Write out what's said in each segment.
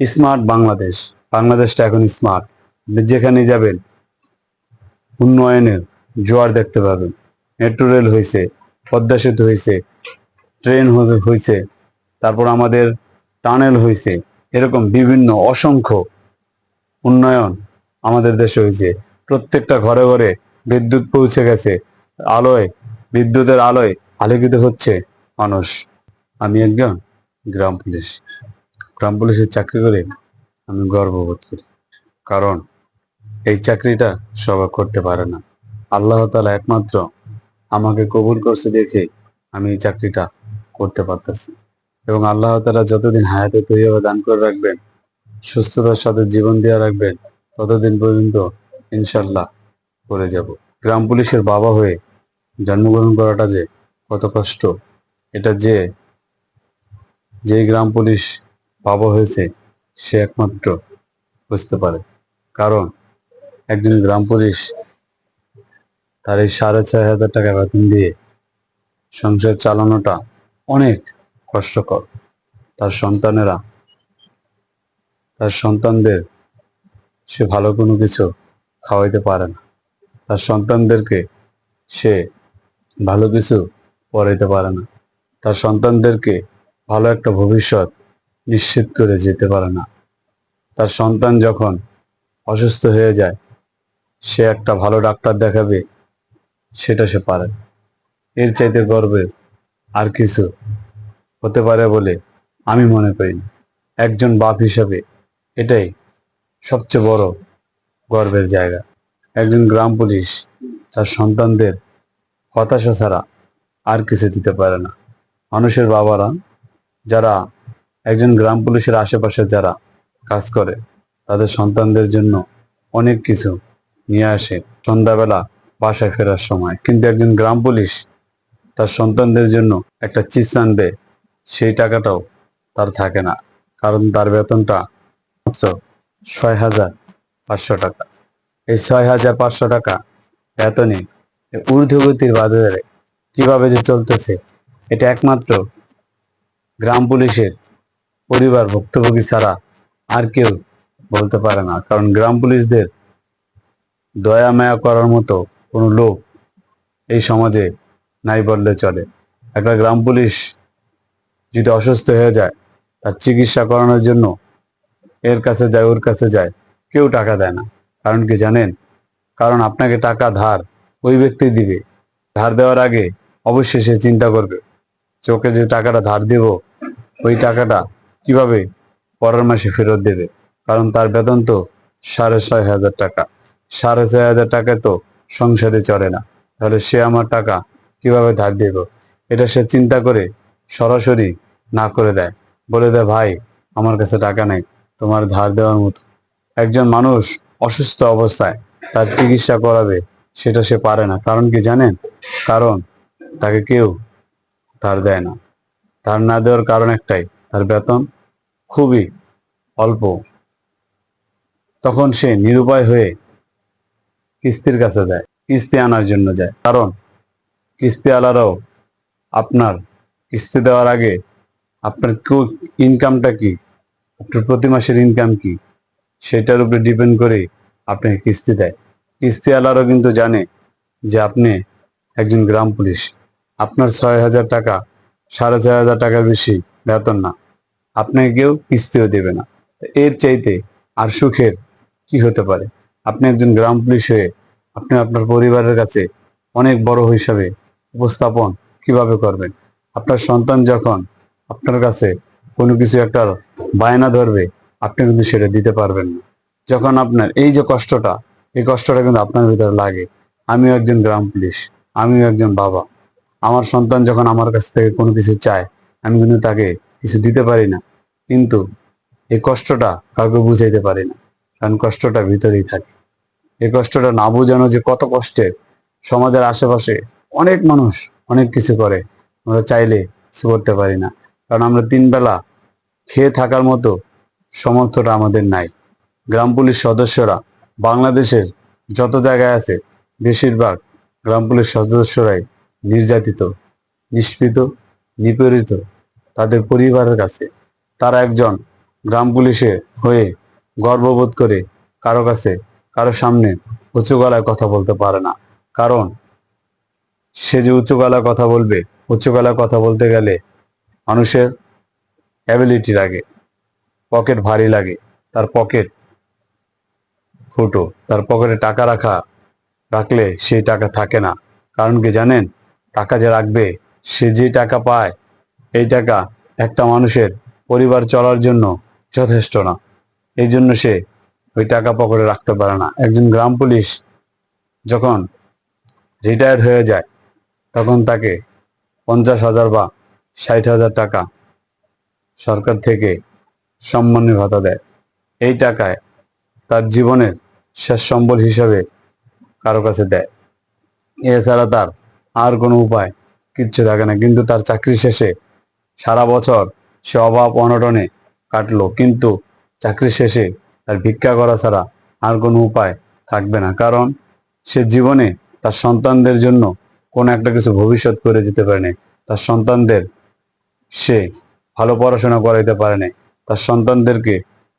Smart Bangladesh. বাংলাদেশটা এখন smart. যেখানে যাবেন উন্নয়নের জোয়ার দেখতে পাবেন। মেট্রো রেল হয়েছে, পদ্মা সেতু হয়েছে, ট্রেন হয়েছে, তারপর আমাদের টানেল হয়েছে। এরকম বিভিন্ন অসংখ্য উন্নয়ন আমাদের দেশে হয়েছে। প্রত্যেকটা ঘরে ঘরে বিদ্যুৎ পৌঁছে গেছে। আলোয়, বিদ্যুতের আলোয় আলোকিত হচ্ছে মানুষ। আমি একজন গ্রাম পুলিশ। গ্রাম পুলিশের চাকরি করে আমি গর্ববোধ করি। কারণ এই চাকরিটা সবাই করতে পারে না। আল্লাহ তালা একমাত্র আমাকে কবুল করছে দেখে আমি এই চাকরিটা করতে পারতেছি। এবং আল্লাহ তালা যতদিন হায়াতে তৈরি দান করে রাখবেন, সুস্থতার সাথে জীবন দিয়ে রাখবেন, ততদিন পর্যন্ত ইনশাল্লাহ করে যাব। গ্রাম পুলিশের বাবা হয়ে জন্মগ্রহণ করাটা যে কত কষ্ট, এটা যে যে গ্রাম পুলিশ বাবা হয়েছে, সে একমাত্র, বুঝতে পারে। কারণ, একজন গ্রাম পুলিশ, তার এই সাড়ে ছয় হাজার টাকা বেতন দিয়ে সংসার চালানোটা অনেক কষ্টকর। তার সন্তানেরা, তার সন্তানদের সে ভালো কোনো কিছু খাওয়াইতে পারে না। তার সন্তানদেরকে সে ভালো কিছু পড়াইতে পারে না। তার সন্তানদেরকে ভালো একটা ভবিষ্যৎ নিশ্চিত করে যেতে পারে না। তার সন্তান যখন অসুস্থ হয়ে যায়, সে একটা ভালো ডাক্তার দেখাবে, সেটা সে পারে। এর চাইতে গর্বের আর কিছু হতে পারে বলে আমি মনে করি একজন বাপ হিসাবে এটাই সবচেয়ে বড় গর্বের জায়গা। একজন গ্রাম পুলিশ তার সন্তানদের হতাশা ছাড়া আর কিছু দিতে পারে না। মানুষের বাবারা, যারা একজন গ্রাম পুলিশের আশেপাশে যারা কাজ করে, তাদের সন্তানদের জন্য অনেক কিছু নিয়ে আসে সন্ধ্যাবেলা বাসায় ফেরার সময়। কিন্তু একজন গ্রাম পুলিশ তার সন্তানদের জন্য একটা চিপস আনবে, সেই টাকাটাও তার থাকে না। কারণ তার বেতনটা মাত্র ছয় হাজার পাঁচশো টাকা। এই ছয় হাজার পাঁচশো টাকা বেতনে ঊর্ধ্বগতির বাজারে কীভাবে যে চলতেছে, এটা একমাত্র গ্রাম পুলিশের পরিবার ভুক্তভোগী ছাড়া আর কেউ বলতে পারে না। কারণ গ্রাম পুলিশদের দয়া মায়া করার মতো কোনো লোক এই সমাজে নাই বললে চলে। একটা গ্রাম পুলিশ যদি অসুস্থ হয়ে যায়, তার চিকিৎসা করানোর জন্য এর কাছে যায়, ওর কাছে যায়, কেউ টাকা দেয় না। কারণ কি জানেন? কারণ আপনাকে টাকা, ধার ওই ব্যক্তি দিবে। ধার দেওয়ার আগে অবশ্যই সে চিন্তা করবে। চোখে যে টাকাটা ধার দেব, ওই টাকাটা কীভাবে পরের মাসে ফেরত দেবে? কারণ তার বেতন তো সাড়ে ছয় হাজার টাকা। সাড়ে ছয় হাজার টাকা তো সংসারে চলে না। তাহলে সে আমার টাকা কীভাবে ধার দেব? এটা সে চিন্তা করে সরাসরি না করে দেয়। বলে দেয়, ভাই, আমার কাছে টাকা নেই। তোমার ধার দেওয়ার মতো। একজন মানুষ অসুস্থ অবস্থায় তার চিকিৎসা করাবে, সেটা সে পারে না। কারণ কি জানেন? কারণ তাকে কেউ ধার দেয় না। ধার না দেওয়ার কারণ একটাই, তার বেতন খুবই অল্প। তখন সে নিরুপায় হয়ে কিস্তির কাছে যায়, কিস্তি আনার জন্য যায়। কারণ কিস্তি আলারাও আপনার কিস্তি দেওয়ার আগে আপনার ইনকামটা কি, আপনার প্রতি মাসের ইনকাম কি, সেটার উপরে ডিপেন্ড করে আপনাকে কিস্তি দেয়। কিস্তি আলারও কিন্তু জানে যে আপনি একজন গ্রাম পুলিশ। আপনার ছয় হাজার টাকা, সাড়ে ছয় হাজার টাকার বেশি বেতন না। আপনাকে কেউ কিস্তিও দেবে না। এর চাইতে আর সুখের কি হতে পারে? আপনি একজন গ্রাম পুলিশ হয়ে আপনি আপনার পরিবারের কাছে অনেক বড় হিসাবে উপস্থাপন কীভাবে করবেন? আপনার সন্তান যখন আপনার কাছে কোনো কিছু একটা বায়না ধরবে, আপনি কিন্তু সেটা দিতে পারবেন না। যখন আপনার এই যে কষ্টটা, এই কষ্টটা কিন্তু আপনার ভিতরে লাগে। আমিও একজন গ্রাম পুলিশ, আমিও একজন বাবা। আমার সন্তান যখন আমার কাছ থেকে কোনো কিছু চায়, আমি কিন্তু তাকে কিছু দিতে পারি না। কিন্তু এই কষ্টটা কাউকে বুঝাইতে পারি না, কারণ কষ্টটা ভিতরেই থাকে। এই কষ্টটা না বোঝানো যে কত কষ্টের। সমাজের আশেপাশে অনেক মানুষ অনেক কিছু করে, আমরা চাইলে কিছু করতে পারি না। কারণ আমরা তিন বেলা খেয়ে থাকার মতো সমর্থটা আমাদের নাই। গ্রাম পুলিশ সদস্যরা বাংলাদেশের যত জায়গায় আছে, বেশিরভাগ গ্রাম পুলিশ সদস্যরাই নির্যাতিত, নিষ্পৃত, নিপীড়িত তাদের পরিবারের কাছে। তারা একজন গ্রাম পুলিশে হয়ে গর্ববোধ করে কারও কাছে, কারও সামনে উঁচু গলায় কথা বলতে পারে না। কারণ সে যে উঁচু গলায় কথা বলবে, উঁচু গলায় কথা বলতে গেলে মানুষের অ্যাবিলিটি লাগে পকেট ভারী লাগে। তার পকেট ফুটো, তার পকেটে টাকা রাখা, রাখলে সেই টাকা থাকে না। কারণ কি জানেন? টাকা যে রাখবে, সে যে টাকা পায় এই টাকা একটা মানুষের পরিবার চলার জন্য যথেষ্ট না। এই জন্য সে ওই টাকা পকেটে রাখতে পারে না। একজন গ্রাম পুলিশ যখন রিটায়ার্ড হয়ে যায়, তখন তাকে পঞ্চাশ হাজার বা ষাট হাজার টাকা সরকার থেকে সম্মানী ভাতা দেয়। এই টাকায় তার জীবনের শেষ সম্বল হিসাবে কারও কাছে দেয়। এছাড়া তার আর কোনো উপায় কিচ্ছু থাকে না। কিন্তু তার চাকরি শেষে সারা বছর সে অভাব অনটনে কাটলো। কিন্তু চাকরি শেষে তার ভিক্ষা করা ছাড়া আর কোনো উপায় থাকবে না। কারণ সে জীবনে তার সন্তানদের জন্য কোনো একটা কিছু ভবিষ্যৎ করে দিতে পারে নাই। তার সন্তানদের সে ভালো পড়াশোনা করাইতে পারে নাই। তার সন্তানদেরকে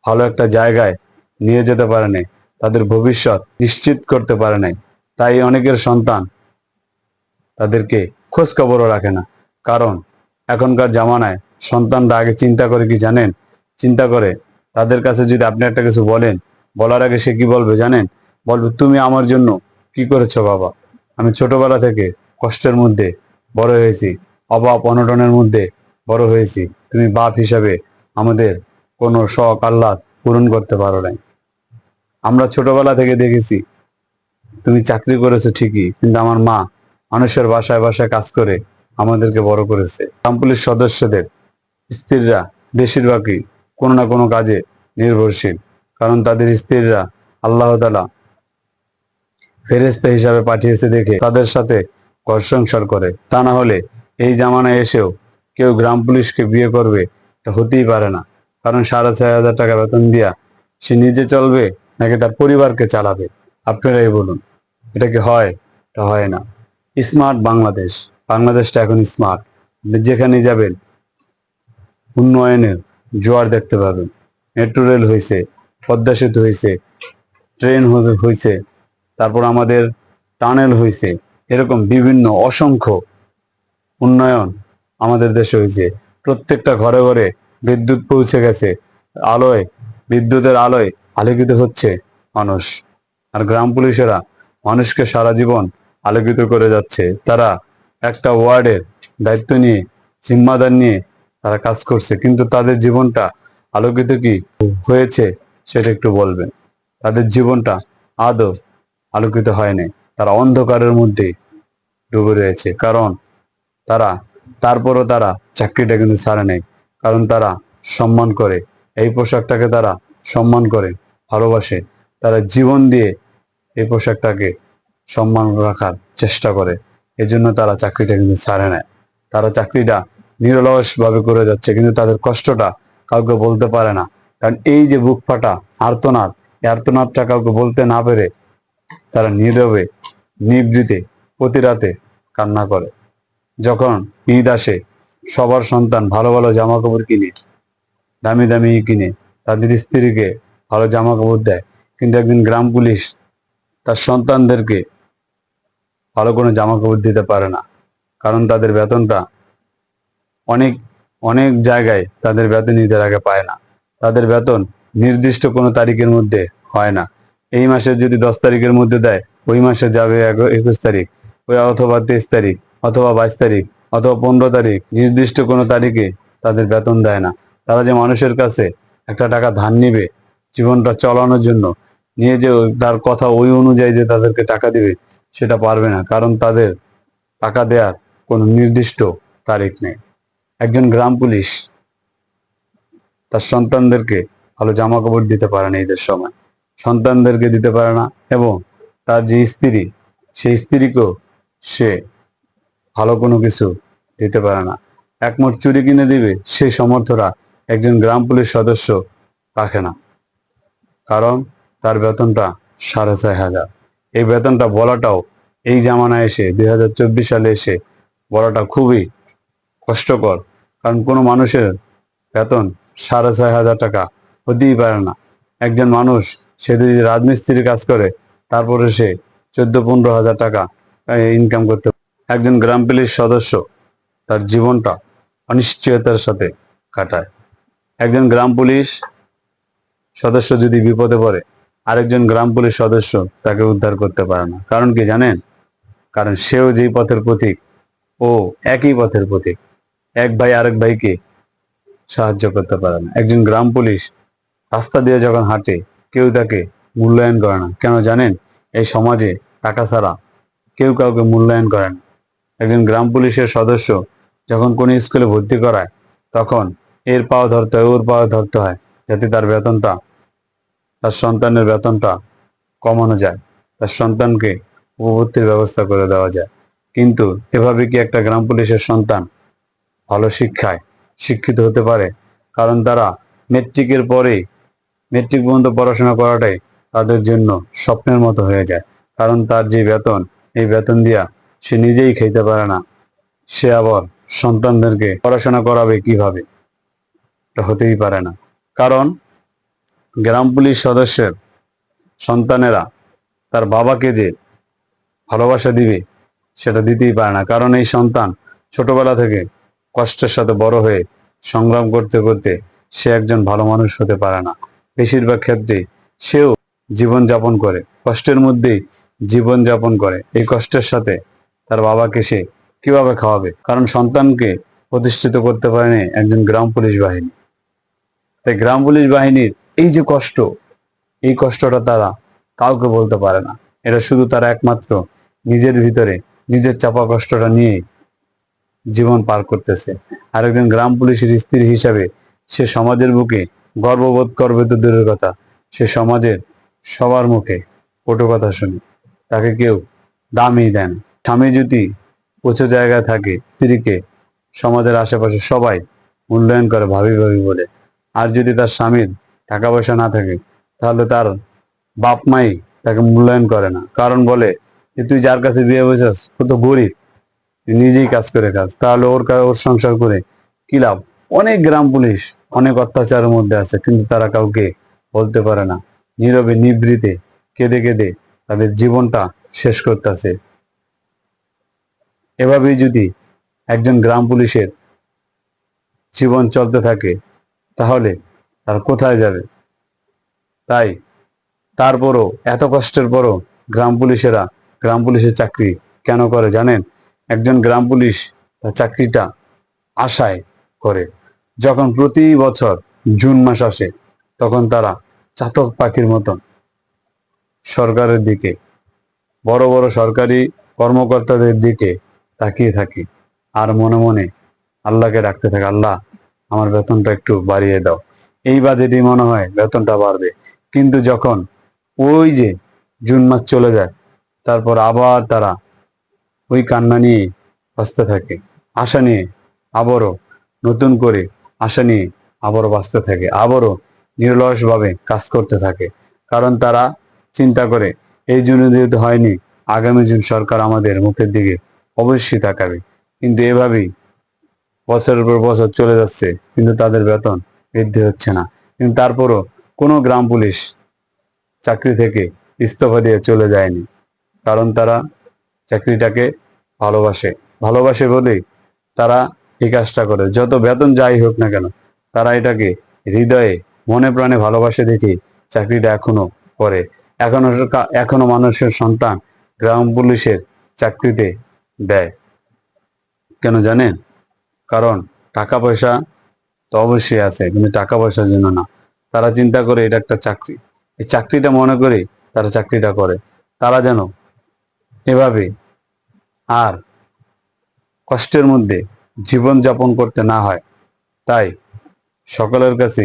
ভালো একটা জায়গায় নিয়ে যেতে পারে নাই। তাদের ভবিষ্যৎ নিশ্চিত করতে পারে নাই। তাই অনেকের সন্তান তাদেরকে খোঁজ খবরও রাখে না। কারণ এখনকার জামানায় সন্তানরা আগে চিন্তা করে কি জানেন? চিন্তা করে। তাদের কাছে যদি আপনি একটা কিছু বলেন, বলার আগে সে কি বলবে জানেন? বলবে, তুমি আমার জন্য কি করেছ বাবা? আমি ছোটবেলা থেকে কষ্টের মধ্যে বড় হয়েছি, অভাব অনটনের মধ্যে বড় হয়েছি। তুমি বাপ হিসাবে আমাদের কোনো শখ, আহ্লাদ পূরণ করতে পারো নাই। আমরা ছোটবেলা থেকে দেখেছি, তুমি চাকরি করেছ ঠিকই, কিন্তু আমার মা মানুষের বাসায় বাসায় কাজ করে আমাদেরকে বড় করেছে। পুলিশ সদস্যদের স্ত্রীরা বেশিরভাগই কোনো না কোনো কাজে নির্ভরশীল, কারণ তাদের স্ত্রীরা আল্লাহ তালা ফেরেস্তা হিসাবে পাঠিয়েছে দেখে তাদের সাথে ঘর সংসার করে। তা না হলে এই জামানায় এসেও কেউ গ্রাম পুলিশকে বিয়ে করবে এটা হতেই পারে না। কারণ সাড়ে ছয় হাজার টাকা বেতন দিয়া সে নিজে চলবে নাকি তার পরিবারকে চালাবে? আপনারাই বলুন, এটা কি হয়? এটা হয় না। স্মার্ট বাংলাদেশ। বাংলাদেশটা এখন স্মার্ট যেখানে যাবেন, উন্নয়নের জোয়ার দেখতে পাবেন। মেট্রো রেল হয়েছে, পদ্মা সেতু হয়েছে ট্রেন হয়েছে, তারপর আমাদের টানেল হয়েছে, এরকম বিভিন্ন অসংখ্য উন্নয়ন আমাদের দেশে হয়েছে। প্রত্যেকটা ঘরে ঘরে বিদ্যুৎ পৌঁছে গেছে, আলোয়, বিদ্যুতের আলোয় আলোকিত হচ্ছে মানুষ। আর গ্রাম পুলিশেরা মানুষকে সারা জীবন আলোকিত করে যাচ্ছে। তারা একটা ওয়ার্ডের দায়িত্ব নিয়ে, জিম্মাদার নিয়ে তারা কাজ করছে। কিন্তু তাদের জীবনটা আলোকিত কি হয়েছে সেটা একটু বলবেন। তাদের জীবনটা আদৌ আলোকিত হয়নি। তারা অন্ধকারের মধ্যে ডুবে রয়েছে। কারণ তারা, তারপরও তারা চাকরিটা কিন্তু ছাড়ে নেই। কারণ তারা সম্মান করে। এই পোশাকটাকে তারা সম্মান করে, ভালোবাসে। তারা জীবন দিয়ে এই পোশাকটাকে সম্মান রাখার চেষ্টা করে। এজন্য তারা চাকরিটা কিন্তু ছাড়ে নেয় তারা চাকরিটা নিরলস ভাবে করে যাচ্ছে, কিন্তু তাদের কষ্টটা কাউকে বলতে পারে না। কারণ এই যে বুক ফাটা আর্তনাদ, এই আর্তনাদটা কাউকে বলতে না পেরে তারা নীরবে, নিবৃতে প্রতি রাতে কান্না করে। যখন ঈদ আসে, সবার সন্তান ভালো ভালো জামা কাপড় কিনে, দামি দামি কিনে, তাদের স্ত্রীকে ভালো জামা কাপড় দেয়, কিন্তু একজন গ্রাম পুলিশ তার সন্তানদেরকে ভালো কোনো জামা কাপড় দিতে পারে না। কারণ তাদের বেতনটা অনেক অনেক জায়গায় তাদের বেতন ঈদের আগে পায় না। তাদের বেতন নির্দিষ্ট কোনো তারিখের মধ্যে হয় না। এই মাসের যদি দশ তারিখের মধ্যে দেয়, ওই মাসে যাবে একুশ তারিখ অথবা তেইশ তারিখ, অথবা বাইশ তারিখ, অথবা পনেরো তারিখ, নির্দিষ্ট কোনো তারিখে তাদের বেতন দেয় না। তারা যে মানুষের কাছে একটা টাকা ধার নিবে, জীবনটা চলানোর জন্য, নিয়ে যে তার কথা ওই অনুযায়ী যে তাদেরকে টাকা দিবে সেটা পারবে না, কারণ তাদের টাকা দেওয়ার কোনো নির্দিষ্ট তারিখ নেই। একজন গ্রাম পুলিশ তার সন্তানদেরকে ভালো জামা কাপড় দিতে পারে না ঈদের সময়। সন্তানদেরকে দিতে পারে না এবং তার যে স্ত্রী, সেই স্ত্রীকেও সে ভালো কোনো কিছু দিতে পারে না। একমট চুরি কিনে দিবে সেই সমর্থরা একজন গ্রাম পুলিশ সদস্য রাখে না, কারণ তার বেতনটা সাড়ে ছয় হাজার। এই বেতনটা বলাটাও এই জামানায় এসে, দুই হাজার চব্বিশ সালে এসে বলাটা খুবই কষ্টকর। কারণ কোনো মানুষের বেতন সাড়ে ছয় হাজার টাকা হতেই পারে না। একজন মানুষ, সে যদি রাজমিস্ত্রির কাজ করে, তারপরে সে চোদ্দ পনেরো হাজার টাকা ইনকাম করতে একজন গ্রাম পুলিশ সদস্য, তার জীবনটা অনিশ্চয়তার সাথে কাটায়। একজন গ্রাম পুলিশ সদস্য যদি বিপদে পড়ে আরেকজন গ্রাম পুলিশ সদস্য তাকে উদ্ধার করতে পারে না। কারণ কি জানেন? কারণ সেও যেই পথের প্রতীক, ও একই পথের প্রতীক। এক ভাই আরেক ভাইকে সাহায্য করতে পারে না। একজন গ্রাম পুলিশ রাস্তা দিয়ে যখন হাঁটে, কেউ তাকে মূল্যায়ন করে না। কেন জানেন? এই সমাজে টাকা ছাড়া কেউ কাউকে মূল্যায়ন করে না। একজন গ্রাম পুলিশের সদস্য যখন কোন স্কুলে ভর্তি করায়, তখন এর পাও ধরতে হয়, ওর পাও ধরতে হয়, যাতে তার বেতনটা তার সন্তানের বেতনটা কমানো যায়, তার সন্তানকে উপভর্তির ব্যবস্থা করে দেওয়া যায়। কিন্তু এভাবে কি একটা গ্রাম পুলিশের সন্তান ভালো শিক্ষায় শিক্ষিত হতে পারে? কারণ তারা মেট্রিকের পরে, মেট্রিক পর্যন্ত পড়াশোনা করাটাই তাদের জন্য স্বপ্নের মতো হয়ে যায়। কারণ তার যে বেতন, এই বেতন দিয়া সে নিজেই খেতে পারে না। সে আবার সন্তানদেরকে পড়াশোনা করাবে কীভাবে? হতেই পারে না। কারণ গ্রাম পুলিশ সদস্যের সন্তানেরা তার বাবাকে যে ভালোবাসা দিবে, সেটা দিতেই পারে না। কারণ এই সন্তান ছোটবেলা থেকে কষ্টের সাথে বড় হয়ে সংগ্রাম করতে করতে সে একজন ভালো মানুষ হতে পারে না। বেশিরভাগ ক্ষেত্রে সেও জীবন যাপন করে, কষ্টের মধ্যেই জীবন যাপন করে। এই কষ্টের সাথে তার বাবাকে সে কীভাবে খাওয়াবে? কারণ সন্তানকে প্রতিষ্ঠিত করতে পারেনি একজন গ্রাম পুলিশ বাহিনী। তাই গ্রাম পুলিশ বাহিনীর এই যে কষ্ট, এই কষ্টটা তারা কাউকে বলতে পারে না। এটা শুধু তারা একমাত্র নিজের ভিতরে, নিজের চাপা কষ্টটা নিয়ে জীবন পার করতেছে। আর একজন গ্রাম পুলিশের স্ত্রী হিসাবে সে সমাজের বুকে গর্ববোধ করবে তো দূরের কথা, সে সমাজের সবার মুখে কটু কথা শুনে। তাকে কেউ দামই দেন স্বামী যদি উঁচু জায়গায় থাকে, স্ত্রীকে সমাজের আশেপাশে সবাই মূল্যায়ন করে ভাবি ভাবি বলে। আর যদি তার স্বামীর টাকা পয়সা না থাকে, তাহলে তার বাপ মাই তাকে মূল্যায়ন করে না। কারণ বলে যে, তুই যার কাছে বিয়ে বসেছ ও তো গরিব নিজেই কাজ করে খাস তাহলে ওর ওর সংসার করে কি লাভ? অনেক গ্রাম পুলিশ অনেক অত্যাচারের মধ্যে আছে, কিন্তু তারা কাউকে বলতে পারে না। নীরবে নিবৃতে কেঁদে কেঁদে তাদের জীবনটা শেষ করতেছে। এভাবেই যদি একজন গ্রাম পুলিশের জীবন চলতে থাকে, তাহলে তার কোথায় যাবে? তাই তারপরও এত কষ্টের পরও গ্রাম পুলিশেরা, গ্রাম পুলিশের চাকরি কেন করে জানেন? একজন গ্রাম পুলিশ তার চাকরিটা আশায় করে। যখন প্রতি বছর জুন মাস আসে, তখন তারা চাতক পাখির মতন সরকারের দিকে, বড় বড় সরকারি কর্মকর্তাদের দিকে তাকিয়ে থাকে। আর মনে মনে আল্লাহকে ডাকতে থাকে, আল্লাহ, আমার বেতনটা একটু বাড়িয়ে দাও। এই বাজেটই মনে হয় বেতনটা বাড়বে। কিন্তু যখন ওই যে জুন মাস চলে যায়, তারপর আবার তারা ওই কান্না নিয়ে বাঁচতে থাকে, আশা নিয়ে আবারও নতুন করে আশা নিয়ে আবারও বাঁচতে থাকে, আবারও নিরলসভাবে কাজ করতে থাকে। কারণ তারা চিন্তা করে, এই জন্য যেহেতু হয়নি, আগামী জুন সরকার আমাদের মুখের দিকে অবশ্যই তাকাবে। কিন্তু এভাবেই বছরের পর বছর চলে যাচ্ছে, কিন্তু তাদের বেতন বৃদ্ধি হচ্ছে না। কিন্তু তারপরও কোনো গ্রাম পুলিশ চাকরি থেকে ইস্তফা দিয়ে চলে যায়নি। কারণ তারা চাকরিটাকে ভালোবাসে। ভালোবাসে বলেই তারা এই কাজটা করে। যত বেতন যাই হোক না কেন, তারা এটাকে হৃদয়ে, মনে প্রাণে ভালোবাসে দেখে চাকরিটা এখনও করে। এখনও এখনও মানুষের সন্তান গ্রাম পুলিশের চাকরিতে দেয়। কেন জানেন? কারণ টাকা পয়সা তো অবশ্যই আছে, কিন্তু টাকা পয়সার জন্য না। তারা চিন্তা করে এটা একটা চাকরি। এই চাকরিটা মনে করে তারা চাকরিটা করে। তারা যেন এভাবে আর কষ্টের মধ্যে জীবন যাপন করতে না হয়। তাই সকলের কাছে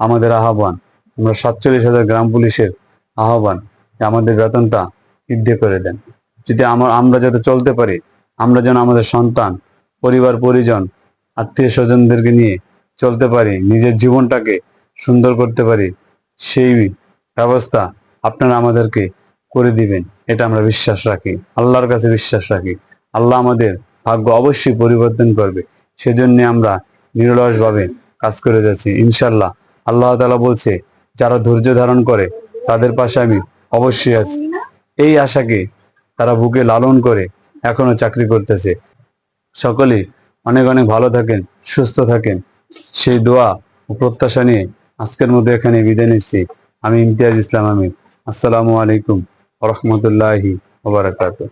আমাদের আহ্বান, আমরা সাতচল্লিশ হাজার গ্রাম পুলিশের আহ্বান আমাদের বেতনটা বৃদ্ধি করে দেন। যদি আমার আমরা যাতে চলতে পারি, আমরা যেন আমাদের সন্তান, পরিবার, পরিজন আত্মীয় স্বজনদেরকে নিয়ে চলতে পারি, নিজের জীবনটাকে সুন্দর করতে পারি, সেই ব্যবস্থা আপনারা আমাদেরকে করে দিবেন, এটা আমরা বিশ্বাস রাখি, আল্লাহর কাছে বিশ্বাস রাখি। আল্লাহ আমাদের ভাগ্য অবশ্যই পরিবর্তন করবে, সেজন্য আমরা নিরলসভাবে কাজ করে যাচ্ছি ইনশাল্লাহ আল্লাহ তালা বলছে, যারা ধৈর্য ধারণ করে, তাদের পাশে আমি অবশ্যই আছি। এই আশাকে তারা বুকে লালন করে এখনও চাকরি করতেছে। সকলেই অনেক অনেক ভালো থাকেন, সুস্থ থাকেন। সেই দোয়া ও প্রত্যাশা নিয়ে আজকের মধ্যে এখানে বিদায় নিচ্ছি। আমি ইমতিয়াজ ইসলাম আমির। আসসালামু আলাইকুম রহমতুল্লাহি ওবরাকাতুহ